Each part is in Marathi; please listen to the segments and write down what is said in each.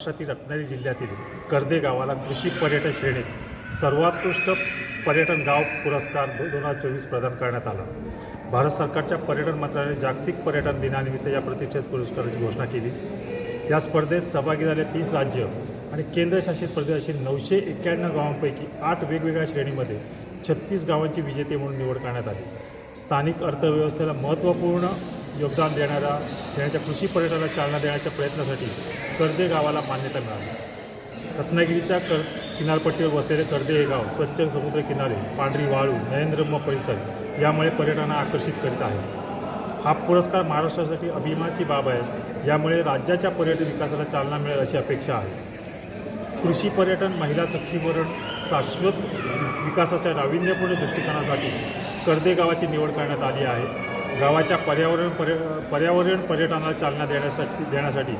महाराष्ट्रातील रत्नागिरी जिल्ह्यातील कर्दे गावाला कृषी पर्यटन श्रेणीत सर्वोत्कृष्ट पर्यटन गाव पुरस्कार दो दोन हजार चोवीस प्रदान करण्यात आला. भारत सरकारच्या पर्यटन मंत्रालयाने जागतिक पर्यटन दिनानिमित्त या प्रतिष्ठित पुरस्काराची घोषणा केली. या स्पर्धेत सहभागी झाले तीस राज्य आणि केंद्रशासित प्रदेश अशी नऊशे एक्क्याण्णव गावांपैकी आठ वेगवेगळ्या श्रेणीमध्ये छत्तीस गावांची विजेते म्हणून निवड करण्यात आली. स्थानिक अर्थव्यवस्थेला महत्त्वपूर्ण योगदान देणाऱ्या देण्याच्या कृषी पर्यटनाला चालना देण्याच्या प्रयत्नासाठी कर्दे गावाला मान्यता मिळाली. रत्नागिरीच्या कर किनारपट्टीवर वसलेले कर्दे हे गाव स्वच्छ समुद्र किनारे पांढरी वाळू नयनरम्य परिसर यामुळे पर्यटनाला आकर्षित करीत आहे. हा पुरस्कार महाराष्ट्रासाठी अभिमानाची बाब आहे. यामुळे राज्याच्या पर्यटन विकासाला चालना मिळेल अशी अपेक्षा आहे. कृषी पर्यटन महिला सक्षमीकरण शाश्वत विकासाच्या नाविन्यपूर्ण दृष्टिकोनासाठी कर्दे गावाची निवड करण्यात आली आहे. गावाच्या पर्यावरण पर्य पर्यावरण पर्यटनाला चालना देण्यासाठी देण्यासाठी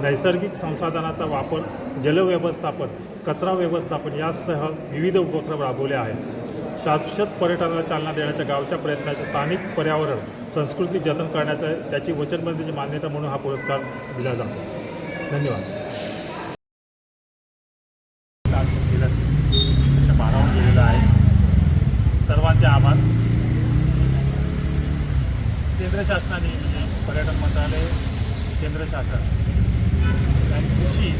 नैसर्गिक संसाधनाचा वापर जलव्यवस्थापन कचरा व्यवस्थापन यासह विविध उपक्रम राबवले आहेत. शाश्वत पर्यटनाला चालना देण्याच्या गावच्या प्रयत्नाचे स्थानिक पर्यावरण संस्कृती जतन करण्याचा त्याची वचनबद्धतेची मान्यता म्हणून हा पुरस्कार दिला जातो. धन्यवाद. केंद्र शासनाने म्हणजे पर्यटन मंत्रालय केंद्र शासन आणि कृषी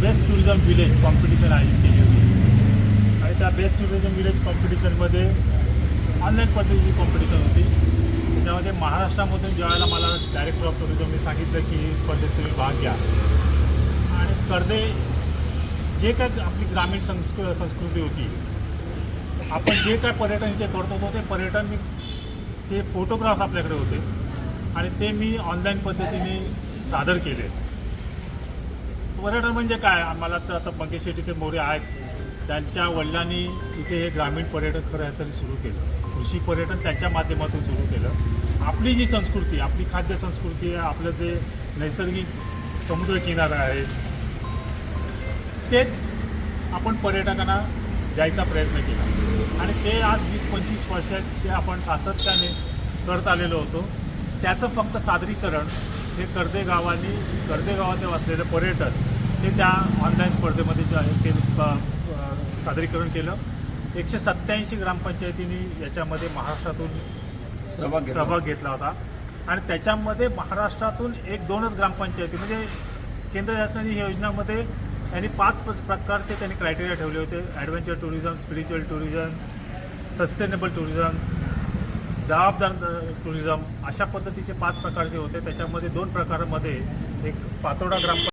बेस्ट टुरिझम विलेज कॉम्पिटिशन आयोजित केली होती आणि त्या बेस्ट टुरिझम विलेज कॉम्पिटिशनमध्ये ऑनलाईन पद्धतीची कॉम्पिटिशन होती. त्याच्यामध्ये महाराष्ट्रामधून ज्यावेळेला मला डायरेक्टर ऑफ टुरिझमने सांगितलं की ही स्पर्धेत तुम्ही भाग घ्या. आणि कर्दे जे काय आपली ग्रामीण संस्कृ संस्कृती होती आपण जे काय पर्यटन इथे करत होतो ते पर्यटन मी जे फोटोग्राफ आपल्याकडे होते आणि ते मी ऑनलाईन पद्धतीने सादर केले. पर्यटन म्हणजे काय? आम्हाला तर आता मंगेश शेट्टी ते मोरे आहेत. त्यांच्या वडिलांनी इथे हे ग्रामीण पर्यटन करायचं सुरू केलं. कृषी पर्यटन त्यांच्या माध्यमातून सुरू केलं. आपली जी संस्कृती आपली खाद्य संस्कृती आहे आपलं जे नैसर्गिक समुद्रकिनारा आहे ते आपण पर्यटकांना द्यायचा प्रयत्न केला. आणि ते आज वीस पंचवीस वर्षात ते आपण सातत्याने करत आलेलो होतो त्याचं फक्त सादरीकरण हे कर्दे गावानी कर्दे गावात वसलेलं पर्यटन हे त्या ऑनलाईन स्पर्धेमध्ये जे आहे ते सादरीकरण केलं एकशे सत्त्याऐंशी ग्रामपंचायतींनी याच्यामध्ये महाराष्ट्रातून सहभाग घेतला. सहभाग घेतला होता आणि त्याच्यामध्ये महाराष्ट्रातून एक दोनच ग्रामपंचायती म्हणजे केंद्र शासनाने ही योजनामध्ये यांनी पाच प- प्रकारचे त्यांनी क्रायटेरिया ठेवले होते. Adventure tourism spiritual tourism sustainable tourism जबाबदार टुरिझम अशा पद्धतीचे पाच प्रकारचे होते. त्याच्यामध्ये दोन प्रकारामध्ये एक पातोडा ग्राम